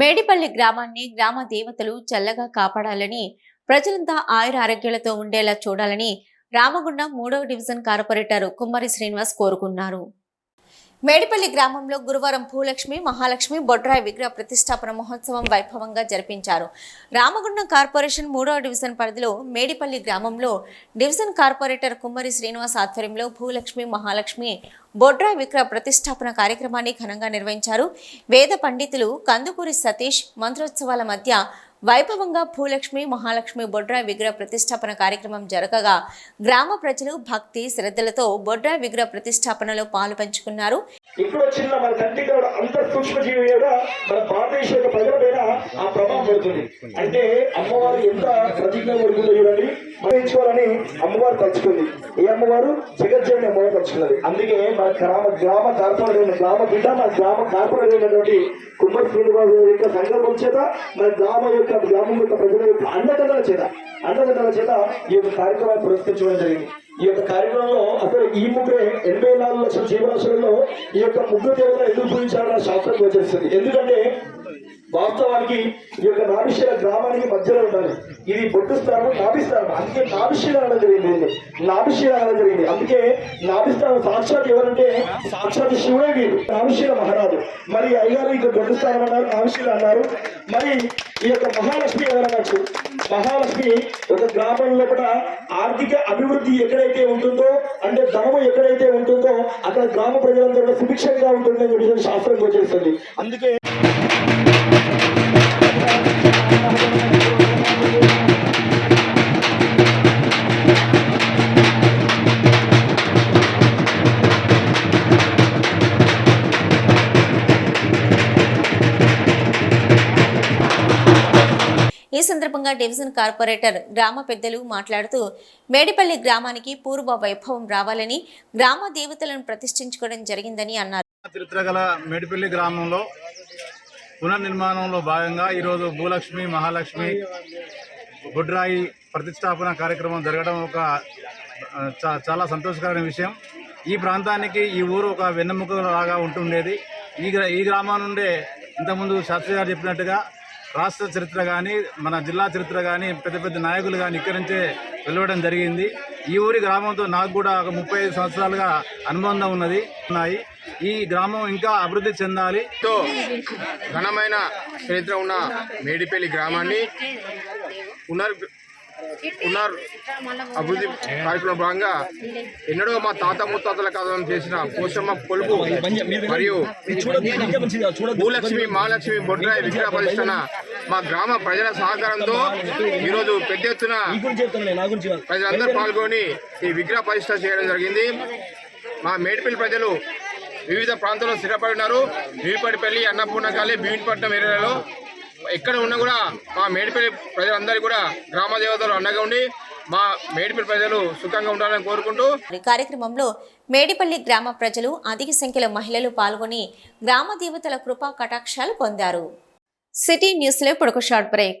మేడిపల్లి గ్రామాన్ని గ్రామ దేవతలు చల్లగా కాపాడాలని ప్రజలంతా ఆయుర ఆరోగ్యాలతో ఉండేలా చూడాలని రామగుండం మూడవ డివిజన్ కార్పొరేటర్ కుమ్మరి శ్రీనివాస్ కోరుకున్నారు. మేడిపల్లి గ్రామంలో గురువారం భూలక్ష్మి మహాలక్ష్మి బొడ్రాయి విగ్రహ ప్రతిష్టాపన మహోత్సవం వైభవంగా జరిపించారు. రామగుండం కార్పొరేషన్ మూడవ డివిజన్ పరిధిలో మేడిపల్లి గ్రామంలో డివిజన్ కార్పొరేటర్ కుమ్మరి శ్రీనివాస్ ఆధ్వర్యంలో భూలక్ష్మి మహాలక్ష్మి బొడ్రా విగ్రహ ప్రతిష్టాపన కార్యక్రమాన్ని ఘనంగా నిర్వహించారు. వేద పండితులు కందుకూరి సతీష్ మంత్రోత్సవాల మధ్య వైభవంగా భూలక్ష్మి మహాలక్ష్మి బొడ్రా విగ్రహ ప్రతిష్టాపన కార్యక్రమం జరగగా గ్రామ ప్రజలు భక్తి శ్రద్ధలతో బొడ్రా విగ్రహ ప్రతిష్టాపనలో పాలు పంచుకున్నారు ఇప్పుడు వచ్చిన మన తండ్రి అంత సూక్ష్మజీవి కూడా మన భారతదేశ ప్రజల ఆ ప్రభావం పడుతుంది. అంటే అమ్మవారు ఎంత ప్రతిజ్ఞ పడుతుందో చూడండి. మరణించుకోవాలని అమ్మవారు తలుచుకుంది. ఈ అమ్మవారు? జగజ్జని అమ్మవారు తలుచుకున్నది. అందుకే మన గ్రామ గ్రామ కార్పొరేట్ గ్రామ బిడ్డ మన గ్రామ కార్పొరేట్ అయినటువంటి కుమ్మరి శ్రీనివాస యొక్క సంకల్పం చేత మన గ్రామ యొక్క గ్రామం యొక్క ప్రజల యొక్క అండదండల చేత అండదండల చేత ఈ యొక్క కార్యక్రమాన్ని పురస్కరించడం జరిగింది. ఈ యొక్క కార్యక్రమంలో అసలు ఈ ముగ్గురే ఎనభై నాలుగు లక్షల జీవరాశులలో ఈ యొక్క ముగ్గురు దేవతలు ఎందుకు పూజించాలన్న శాస్త్రం వచ్చేస్తుంది ఎందుకంటే వాస్తవానికి ఈ యొక్క నాభిశీల గ్రామానికి మధ్యలో ఉండాలి. ఇది బొట్టు స్థానం నాభిస్థానం అందుకే నాభిశీల అనడం జరిగింది. దీన్ని. నాభిశీల అనడం జరిగింది. అందుకే నాభిస్థానం సాక్షాత్ ఎవరంటే సాక్షాత్ శివుడే వీరు. నాభిశీల మహారాజు. మరి అయ్యారు ఇక్కడ బొట్టు స్థానం అన్నారు నాభిశీల అన్నారు. మరి ఈ యొక్క మహాలక్ష్మి ఎవరనొచ్చు మహాలక్ష్మి ఒక గ్రామం లోపల ఆర్థిక అభివృద్ధి ఎక్కడైతే ఉంటుందో అంటే ధనము ఎక్కడైతే ఉంటుందో అక్కడ గ్రామ ప్రజలందరూ సుభిక్షంగా ఉంటుందని చెప్పి శాస్త్రం గోచరిస్తుంది అందుకే సందర్భంగా డివిజన్ కార్పొరేటర్ గ్రామ పెద్దలు మాట్లాడుతూ మేడిపల్లి గ్రామానికి పూర్వ వైభవం రావాలని గ్రామ దేవతలను ప్రతిష్ఠించుకోవడం జరిగిందని అన్నారు. చరిత్ర గల మేడిపల్లి గ్రామంలో పునర్నిర్మాణంలో భాగంగా ఈరోజు భూలక్ష్మి మహాలక్ష్మి బుడ్రాయి ప్రతిష్టాపన కార్యక్రమం జరగడం ఒక చాలా సంతోషకరమైన విషయం. ఈ ప్రాంతానికి ఈ ఊరు ఒక వెన్నెముక లాగా ఉంటుండేది. ఈ గ్రా ఈ గ్రామం నుండే ఇంతకుముందు శాస్త్రి గారు చెప్పినట్టుగా రాష్ట్ర చరిత్ర కానీ మన జిల్లా చరిత్ర కానీ పెద్ద పెద్ద నాయకులు కానీ ఇక్కడి నుంచే వెలువడం జరిగింది. ఈ ఊరి గ్రామంతో నాకు కూడా ఒక ముప్పై ఐదు సంవత్సరాలుగా అనుబంధం ఉన్నది ఉన్నాయి. ఈ గ్రామం ఇంకా అభివృద్ధి చెందాలి. తో ఘనమైన చరిత్ర ఉన్న మేడిపల్లి గ్రామాన్ని పునర్ ఉన్నారు. అభివృద్ధి కార్యక్రమం భాగంగా ఎన్నడో మా తాత ముత్తాతల కాలం చేసిన పోషమ్మ కొలుపు మరియు భూలక్ష్మి మహాలక్ష్మి బొడ్రాయి విగ్రహ ప్రతిష్టన మా గ్రామ ప్రజల సహకారంతో ఈరోజు పెద్ద ఎత్తున ప్రజలందరూ పాల్గొని ఈ విగ్రహ ప్రతిష్ట చేయడం జరిగింది. మా మేడిపల్లి ప్రజలు వివిధ ప్రాంతాల్లో స్థిరపడి ఉన్నారు. అన్నపూర్ణ అన్నపూర్ణకాళి భీమిపట్నం ఏరియాలో ఎక్కడ ఉన్నా కూడా మా మేడిపల్లి ప్రజలందరికీ కూడా గ్రామ దేవతలు అండగా ఉండి మా మేడిపల్లి ప్రజలు సుఖంగా ఉండాలని కోరుకుంటూ ఈ కార్యక్రమంలో మేడిపల్లి గ్రామ ప్రజలు అధిక సంఖ్యలో మహిళలు పాల్గొని గ్రామ దేవతల కృపా కటాక్షాలు పొందారు. సిటీ న్యూస్లో ఇప్పుడు ఒక షార్ట్ బ్రేక్.